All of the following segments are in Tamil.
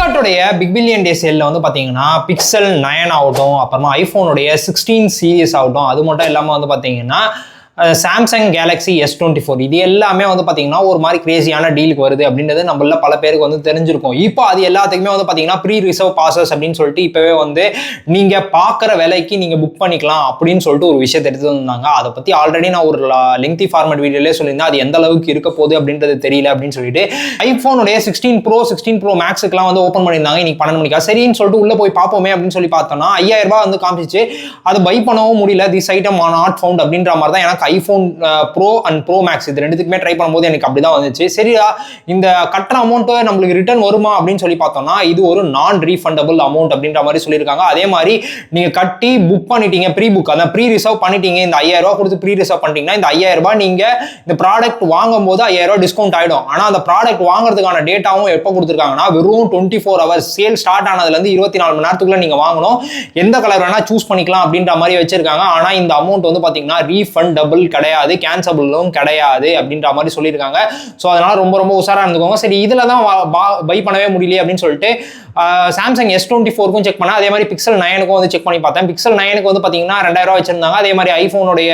ஃப்ளிப்கார்ட்டோடைய பிக் பில்லியன் டே சேலில் வந்து பார்த்தீங்கன்னா பிக்சல் நயன் ஆகட்டும் அப்புறமா ஐஃபோனுடைய சிக்ஸ்டீன் சீரிஸ் ஆகட்டும் அது மட்டும் இல்லாமல் வந்து பார்த்தீங்கன்னா Samsung Galaxy S twenty four இது எல்லாமே வந்து பார்த்தீங்கன்னா ஒரு மாதிரி கிரேசியான டீலுக்கு வருது அப்படின்றது நம்மள பல பேருக்கு வந்து தெரிஞ்சிருக்கும். இப்போ அது எல்லாத்துக்குமே வந்து பார்த்தீங்கன்னா ப்ரீ ரிசர்வ் பாசஸ் அப்படின்னு சொல்லிட்டு இப்போவே வந்து நீங்கள் பார்க்குற விலைக்கு நீங்கள் புக் பண்ணிக்கலாம் அப்படின்னு சொல்லிட்டு ஒரு விஷயத்தை எடுத்து வந்தாங்க. அதை பற்றி ஆல்ரெடி நான் ஒரு லெங்தி ஃபார்மேட் வீடியோலே சொல்லியிருந்தேன். அது எந்த அளவுக்கு இருக்க போகுது அப்படின்றது தெரியல அப்படின்னு சொல்லிட்டு ஐஃபோனுடைய சிக்ஸ்டீன் ப்ரோ சிக்ஸ்டீன் ப்ரோ மேக்ஸுக்குலாம் வந்து ஓப்பன் பண்ணியிருந்தாங்க. இன்னைக்கு பன்னெண்டு மணிக்கா. சரின்னு சொல்லிட்டு உள்ளே போய் பார்ப்போமே அப்படின்னு சொல்லி பார்த்தோம்னா ஐயாயிரம் ரூபாய் வந்து காமிச்சிச்சு. அதை பை பண்ணவும் முடியல. திஸ் ஐட்டம் நாட் ஃபவுண்ட் அப்படின்ற மாதிரி தான் எனக்கு iPhone pro and pro max இது ரெண்டுத்துக்குமே ட்ரை பண்ணும்போது எனக்கு அப்படி தான் வந்துச்சு. சரியா இந்த கட்டுற அமௌண்ட்டு நம்மளுக்கு ரிட்டர்ன் வருமா அப்படின்னு சொல்லி பார்த்தோம்னா இது ஒரு நான் ரீஃபண்டபிள் அமௌண்ட் அப்படின்ற மாதிரி சொல்லியிருக்காங்க. அதே மாதிரி நீங்கள் கட்டி புக் பண்ணிட்டீங்க ப்ரீ புக் அதான் ப்ரீ ரிசர்வ் பண்ணிட்டீங்க இந்த ஐயாயிரம் ரூபா கொடுத்து ப்ரீ ரிசர்வ் பண்ணிட்டீங்கன்னா இந்த ஐயாயிரம் ரூபாய் நீங்கள் இந்த ப்ராடக்ட் வாங்கும் போது ஐயாயிரம் ரூபாய் டிஸ்கவுண்ட் ஆகிடும் ஆனால் அந்த ப்ராடக்ட் வாங்குறதுக்கான டேட்டாவும் எப்போ கொடுத்துருக்காங்கன்னா வெறும் twenty four hours sale start ஆனதுலேருந்து இருபத்தி நாலு மணி நேரத்துக்குள்ள நீங்கள் வாங்கணும். எந்த கலர் வேணால் சூஸ் பண்ணிக்கலாம் அப்படின்ற மாதிரி வச்சிருக்காங்க. ஆனால் இந்த அமௌண்ட் வந்து பார்த்தீங்கன்னா ரீஃபண்டபிள் கிடையாது கேன்சபிளும் கிடையாது அப்படின்ற மாதிரி சொல்லியிருக்காங்க. ஸோ அதனால ரொம்ப ரொம்ப உஷாராக இருந்துக்கோங்க. சரி இதில் தான் பை பண்ணவே முடியல அப்படின்னு சொல்லிட்டு சாம்சங் எஸ் டுவெண்ட்டி ஃபோருக்கும் செக் பண்ணேன் அதே மாதிரி பிக்சல் நைனுக்கும் வந்து செக் பண்ணி பார்த்தேன். பிக்சல் நைனுக்கு வந்து பார்த்தீங்கன்னா ரெண்டாயிரம் வச்சிருந்தாங்க. அதே மாதிரி ஐஃபோனுடைய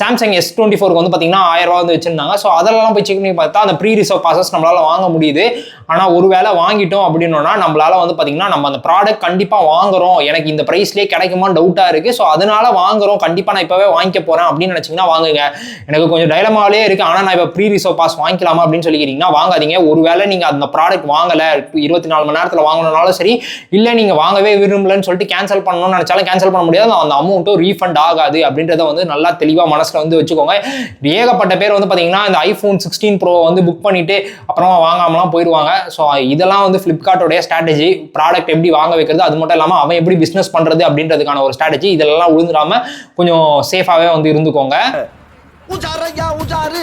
சாம்சங் எஸ் டுவெண்ட்டி ஃபோருக்கு வந்து பார்த்தீங்கன்னா ஆயிரம் ரூபா வந்து வச்சிருந்தாங்க. ஸோ அதெல்லாம் போய் செக் பண்ணி பார்த்தா அந்த ப்ரீ ரிசர்வ் பாசஸ் நம்மளால் வாங்க முடியுது. ஆனால் ஒரு வேளை வாங்கிட்டோம் அப்படின்னோன்னா நம்மளால் வந்து பார்த்தீங்கன்னா நம்ம அந்த ப்ராடக்ட் கண்டிப்பாக வாங்குறோம். எனக்கு இந்த ப்ரைஸ்லேயே கிடைக்குமான்னு டவுட்டாக இருக்குது ஸோ அதனால வாங்குறோம். கண்டிப்பாக நான் இப்போவே வாங்கிக்க போகிறேன் அப்படின்னு நினச்சிங்கன்னா வாங்குங்க. எனக்கு கொஞ்சம் டைலமாவிலே இருக்குது ஆனால் நான் இப்போ ப்ரீ ரிசர்வ் பாஸ் வாங்கிக்கலாமா அப்படின்னு சொல்லிக்கிறீங்கன்னா வாங்காதீங்க. ஒரு வேளை நீங்கள் அந்த ப்ராடக்ட் வாங்கலை. இருபத்தி நாலு மணி நேரத்தில் வாங்கணும் வாங்கணும்னாலும் சரி இல்லை நீங்கள் வாங்கவே விரும்பலன்னு சொல்லிட்டு கேன்சல் பண்ணணும்னு நினச்சாலும் கேன்சல் பண்ண முடியாது. அந்த அமௌண்ட்டும் ரீஃபண்ட் ஆகாது அப்படின்றத வந்து நல்லா தெளிவாக மனசில் வந்து வச்சுக்கோங்க. ஏகப்பட்ட பேர் வந்து பார்த்தீங்கன்னா இந்த ஐஃபோன் சிக்ஸ்டீன் ப்ரோ வந்து புக் பண்ணிவிட்டு அப்புறமா வாங்காமலாம் போயிடுவாங்க ஸோ இதெல்லாம் வந்து ஃப்ளிப்கார்ட்டோடைய ஸ்ட்ராட்டஜி ப்ராடக்ட் எப்படி வாங்க வைக்கிறது அது மட்டும் இல்லாமல் அவன் எப்படி பிஸ்னஸ் பண்ணுறது அப்படின்றதுக்கான ஒரு ஸ்ட்ராட்டஜி இதெல்லாம் விழுந்துடாமல் கொஞ்சம் சேஃபாகவே வந்து இருந்துக்கோங்க. உஜாரையா உஜாரு